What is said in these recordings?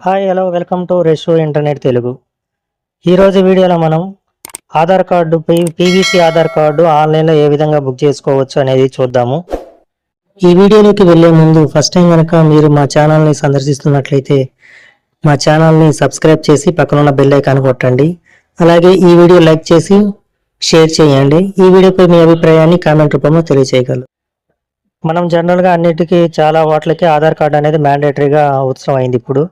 Hi hello welcome to రెషో internet Telugu ఈరోజు వీడియోలో మనం Aadhaar card PVC Aadhaar card ఆన్లైన్లో ఏ విధంగా బుక్ చేసుకోవచ్చు అనేది చూద్దాము. ఈ వీడియోలోకి వెళ్ళే ముందు ఫస్ట్ టైం కనుక మీరు మా ఛానల్ని సందర్శిస్తున్నట్లయితే మా ఛానల్ని సబ్స్క్రైబ్ చేసి పక్కనున్న బెల్ ఐకాన్ కొట్టండి. అలాగే ఈ వీడియో లైక్ చేసి షేర్ చేయండి. ఈ వీడియోపై మీ అభిప్రాయాన్ని కామెంట్ రూపంలో తెలియజేయగలరు మనం జనరల్గా అన్నిటికీ చాలా వాటికి ఆధార్ కార్డు అనేది మ్యాండేటరీగా అవసరం అయింది ఇప్పుడు.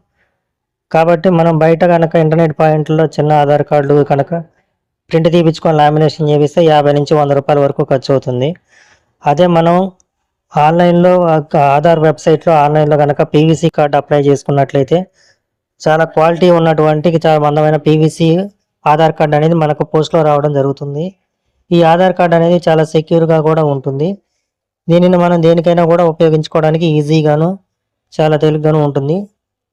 కాబట్టి మనం బయట కనుక ఇంటర్నెట్ పాయింట్లో చిన్న ఆధార్ కార్డు కనుక ప్రింట్ తీపించుకొని లామినేషన్ చేపిస్తే యాభై నుంచి వంద రూపాయల వరకు ఖర్చు అవుతుంది. అదే మనం ఆన్లైన్లో ఆధార్ వెబ్సైట్లో ఆన్లైన్లో కనుక పీవీసీ కార్డు అప్లై చేసుకున్నట్లయితే చాలా క్వాలిటీ ఉన్నటువంటి చాలా మందమైన పీవీసీ ఆధార్ కార్డు అనేది మనకు పోస్ట్లో రావడం జరుగుతుంది. ఈ ఆధార్ కార్డు అనేది చాలా సెక్యూర్గా కూడా ఉంటుంది. దీనిని మనం దేనికైనా కూడా ఉపయోగించుకోవడానికి ఈజీగాను చాలా తేలిగ్గాను ఉంటుంది.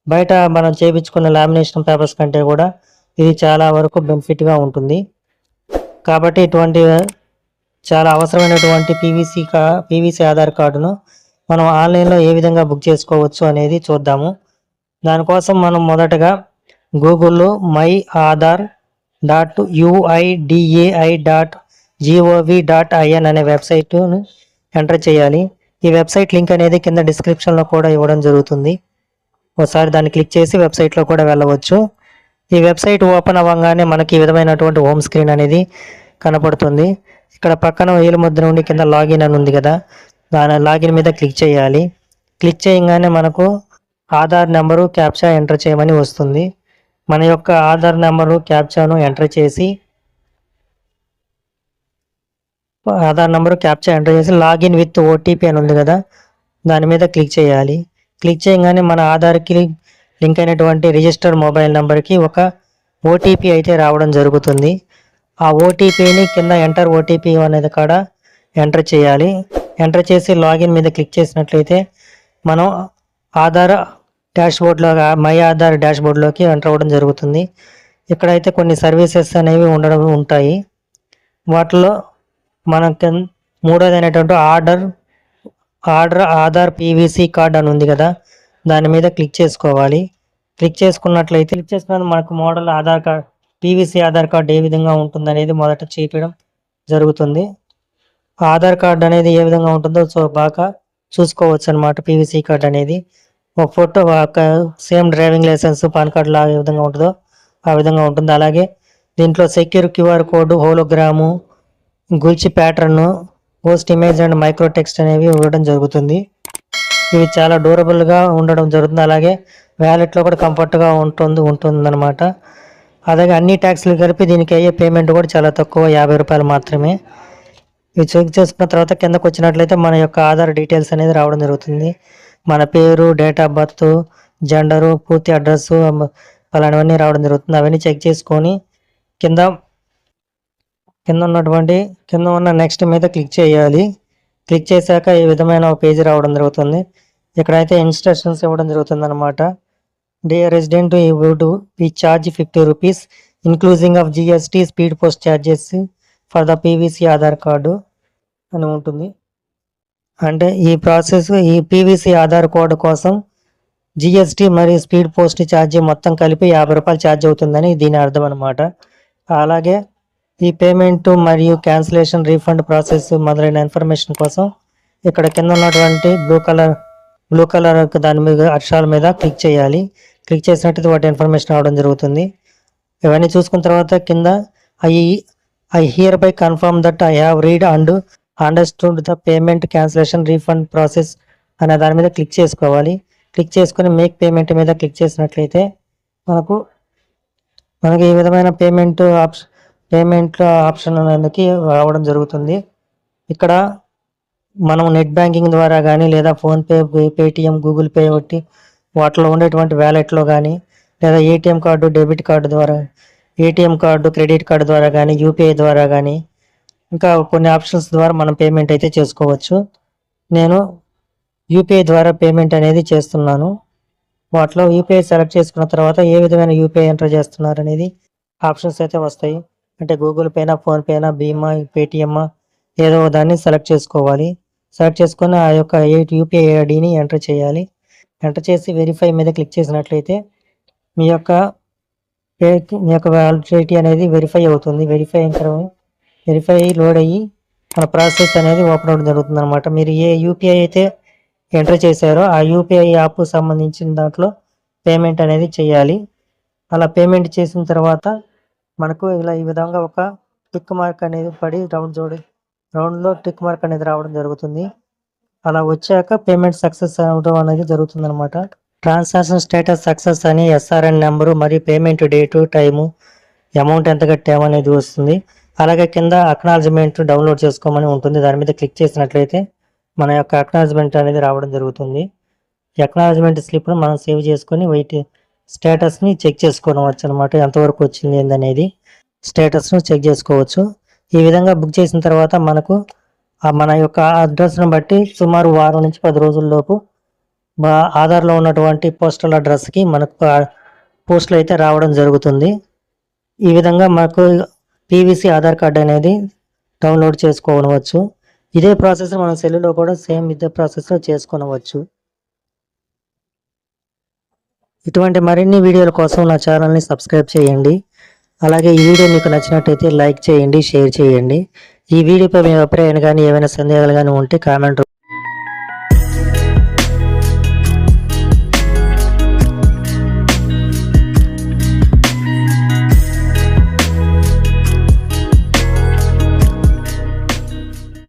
బయట మనం చేపించుకున్న లామినేషన్ పేపర్స్ కంటే కూడా ఇది చాలా వరకు బెనిఫిట్గా ఉంటుంది. కాబట్టి ఇటువంటి చాలా అవసరమైనటువంటి పీవీసీ కా పీవీసీ ఆధార్ కార్డును మనం ఆన్లైన్లో ఏ విధంగా బుక్ చేసుకోవచ్చు అనేది చూద్దాము. దానికోసం మనం మొదటగా గూగుల్లో my Aadhaar dot UIDAI dot GOV dot IN అనే వెబ్సైట్ను ఎంటర్ చేయాలి. ఈ వెబ్సైట్ లింక్ అనేది కింద డిస్క్రిప్షన్లో కూడా ఇవ్వడం జరుగుతుంది. ఒకసారి దాన్ని క్లిక్ చేసి వెబ్సైట్లో కూడా వెళ్ళవచ్చు. ఈ వెబ్సైట్ ఓపెన్ అవ్వగానే మనకి ఈ విధమైనటువంటి హోమ్ స్క్రీన్ అనేది కనపడుతుంది. ఇక్కడ పక్కన వేలు ముద్ర ఉండి కింద లాగిన్ అని ఉంది కదా దాని లాగిన్ మీద క్లిక్ చేయాలి. క్లిక్ చేయగానే మనకు ఆధార్ నెంబరు క్యాప్చా ఎంటర్ చేయమని వస్తుంది. మన యొక్క ఆధార్ నెంబరు క్యాప్చాను ఎంటర్ చేసి ఆధార్ నెంబరు క్యాప్చా ఎంటర్ చేసి లాగిన్ విత్ ఓటీపీ అని ఉంది కదా దాని మీద క్లిక్ చేయాలి. క్లిక్ చేయగానే మన ఆధార్కి లింక్ అయినటువంటి రిజిస్టర్ మొబైల్ నెంబర్కి ఒక ఓటీపీ అయితే రావడం జరుగుతుంది. ఆ ఓటీపీని కింద ఎంటర్ ఓటీపీ అనేది కాడ ఎంటర్ చేయాలి. ఎంటర్ చేసి లాగిన్ మీద క్లిక్ చేసినట్లయితే మనం ఆధార్ డాష్బోర్డ్లో మై ఆధార్ డాష్ బోర్డ్లోకి ఎంటర్ అవ్వడం జరుగుతుంది. ఇక్కడైతే కొన్ని సర్వీసెస్ అనేవి ఉండడం ఉంటాయి. వాటిలో మనకి మూడోది అనేటువంటి order order Aadhaar PVC card అని ఉంది కదా దాని మీద క్లిక్ చేసుకోవాలి. క్లిక్ చేసుకున్నట్లయితే క్లిక్ చేసుకున్న మనకు model Aadhaar card PVC Aadhaar card ఏ విధంగా ఉంటుంది అనేది మొదట చూపించడం జరుగుతుంది. ఆధార్ కార్డ్ అనేది ఏ విధంగా ఉంటుందో సో బాగా చూసుకోవచ్చు అనమాట పీవీసీ కార్డ్ అనేది. ఒక ఫోటో ఒక same driving licence PAN card లాగా ఏ విధంగా ఉంటుందో ఆ విధంగా ఉంటుంది. అలాగే దీంట్లో secure QR code hologram guilloche pattern ghost image and micro text అనేవి ఇవ్వడం జరుగుతుంది. ఇవి చాలా డ్యూరబుల్గా ఉండడం జరుగుతుంది. అలాగే వ్యాలెట్లో కూడా కంఫర్ట్గా ఉంటుంది ఉంటుందన్నమాట. అలాగే అన్ని ట్యాక్స్లు కలిపి దీనికి అయ్యే పేమెంట్ కూడా చాలా తక్కువ యాభై రూపాయలు మాత్రమే. ఇవి చెక్ చేసుకున్న తర్వాత కిందకు వచ్చినట్లయితే మన యొక్క ఆధార్ డీటెయిల్స్ అనేది రావడం జరుగుతుంది. మన పేరు డేట్ ఆఫ్ బర్త్ జెండరు పూర్తి అడ్రస్ అలాంటివన్నీ రావడం జరుగుతుంది. అవన్నీ చెక్ చేసుకొని కింద కింద ఉన్నటువంటి కింద ఉన్న నెక్స్ట్ మీద క్లిక్ చేయాలి. క్లిక్ చేశాక ఈ విధమైన ఒక పేజీ రావడం జరుగుతుంది. ఇక్కడైతే ఇన్స్ట్రక్షన్స్ ఇవ్వడం జరుగుతుంది అనమాట డియర్ రెసిడెంట్ ఈ వుడ్ ఈ charge fifty rupees inclusive of GST speed post charges for the PVC Aadhaar card అని ఉంటుంది. అంటే ఈ ప్రాసెస్ ఈ పీవీసీ ఆధార్ కార్డు కోసం జిఎస్టీ మరియు స్పీడ్ పోస్ట్ ఛార్జీ మొత్తం కలిపి యాభై రూపాయలు ఛార్జ్ అవుతుందని దీని అర్థం అనమాట అలాగే ఈ పేమెంట్ మరియు క్యాన్సిలేషన్ రీఫండ్ ప్రాసెస్ మొదలైన ఇన్ఫర్మేషన్ కోసం ఇక్కడ కింద ఉన్నటువంటి బ్లూ కలర్ బ్లూ కలర్ దాని మీద అక్షరాల మీద క్లిక్ చేయాలి. క్లిక్ చేసినట్టు వాటి ఇన్ఫర్మేషన్ రావడం జరుగుతుంది. ఇవన్నీ చూసుకున్న తర్వాత కింద I I hereby confirm that I have read and understood the payment cancellation refund process అనే దాని మీద క్లిక్ చేసుకోవాలి. క్లిక్ చేసుకుని మేక్ పేమెంట్ మీద క్లిక్ చేసినట్లయితే మనకు మనకి ఈ విధమైన పేమెంట్ ఆప్షన్ పేమెంట్ ఆప్షన్ అనేది రావడం జరుగుతుంది. ఇక్కడ మనం నెట్ బ్యాంకింగ్ ద్వారా కానీ లేదా ఫోన్పే పేటిఎం గూగుల్ పే ఒకటి వాటిలో ఉండేటువంటి వ్యాలెట్లో కానీ లేదా ఏటీఎం కార్డు డెబిట్ కార్డు ద్వారా ఏటీఎం కార్డు క్రెడిట్ కార్డు ద్వారా కానీ యూపీఐ ద్వారా కానీ ఇంకా కొన్ని ఆప్షన్స్ ద్వారా మనం పేమెంట్ అయితే చేసుకోవచ్చు. నేను యూపీఐ ద్వారా పేమెంట్ అనేది చేస్తున్నాను. వాటిలో యూపీఐ సెలెక్ట్ చేసుకున్న తర్వాత ఏ విధమైన యూపీఐ ఎంటర్ చేస్తున్నారు అనేది ఆప్షన్స్ అయితే వస్తాయి. అంటే గూగుల్ పేనా ఫోన్పేనా భీమా పేటిఎమ్ ఏదో దాన్ని సెలెక్ట్ చేసుకోవాలి. సెలెక్ట్ చేసుకొని ఆ యొక్క యూపీఐ ఐడిని ఎంటర్ చేయాలి. ఎంటర్ చేసి వెరిఫై మీద క్లిక్ చేసినట్లయితే మీ యొక్క పే- మీ యొక్క వ్యాలిడిటీ అనేది వెరిఫై అవుతుంది. వెరిఫై అయిన తర్వాత వెరిఫై లోడ్ అయ్యి మన ప్రాసెస్ అనేది ఓపెన్ అవ్వడం జరుగుతుంది అనమాట మీరు ఏ యూపీఐ అయితే ఎంటర్ చేశారో ఆ యూపీఐ యాప్ సంబంధించిన దాంట్లో పేమెంట్ అనేది చేయాలి. అలా పేమెంట్ చేసిన తర్వాత మనకు ఇలా ఈ విధంగా ఒక టిక్ మార్క్ అనేది పడి రౌండ్ జోడి రౌండ్లో టిక్ మార్క్ అనేది రావడం జరుగుతుంది. అలా వచ్చాక పేమెంట్ సక్సెస్ అవడం అనేది జరుగుతుంది అనమాట ట్రాన్సాక్షన్ స్టేటస్ సక్సెస్ అని ఎస్ఆర్ఎన్ నెంబరు మరియు పేమెంట్ డేటు టైము అమౌంట్ ఎంత కట్టాము అనేది వస్తుంది. అలాగే కింద అక్నాలజ్మెంట్ డౌన్లోడ్ చేసుకోమని ఉంటుంది. దాని మీద క్లిక్ చేసినట్లయితే మన యొక్క అక్నాలజ్మెంట్ అనేది రావడం జరుగుతుంది. అక్నాలజ్మెంట్ స్లిప్ను మనం సేవ్ చేసుకొని వెయిట్ స్టేటస్ని చెక్ చేసుకోవచ్చు అనమాట ఎంతవరకు వచ్చింది ఏందనేది స్టేటస్ను చెక్ చేసుకోవచ్చు. ఈ విధంగా బుక్ చేసిన తర్వాత మనకు మన యొక్క అడ్రస్ను బట్టి సుమారు వారం నుంచి పది రోజుల్లోపు మా ఆధార్లో ఉన్నటువంటి పోస్టల్ అడ్రస్కి మనకు పోస్టులు అయితే రావడం జరుగుతుంది. ఈ విధంగా మనకు పీవీసీ ఆధార్ కార్డ్ అనేది డౌన్లోడ్ చేసుకోవచ్చు. ఇదే ప్రాసెస్ మనం సెల్లులో కూడా సేమ్ ఇదే ప్రాసెస్లో చేసుకోవచ్చు. ఇటువంటి మరిన్ని వీడియోల కోసం నా ఛానల్ని సబ్స్క్రైబ్ చేయండి. అలాగే ఈ వీడియో మీకు నచ్చినట్టయితే లైక్ చేయండి షేర్ చేయండి. ఈ వీడియోపై మీ అభిప్రాయాన్ని కానీ ఏమైనా సందేహాలు కానీ ఉంటే కామెంట్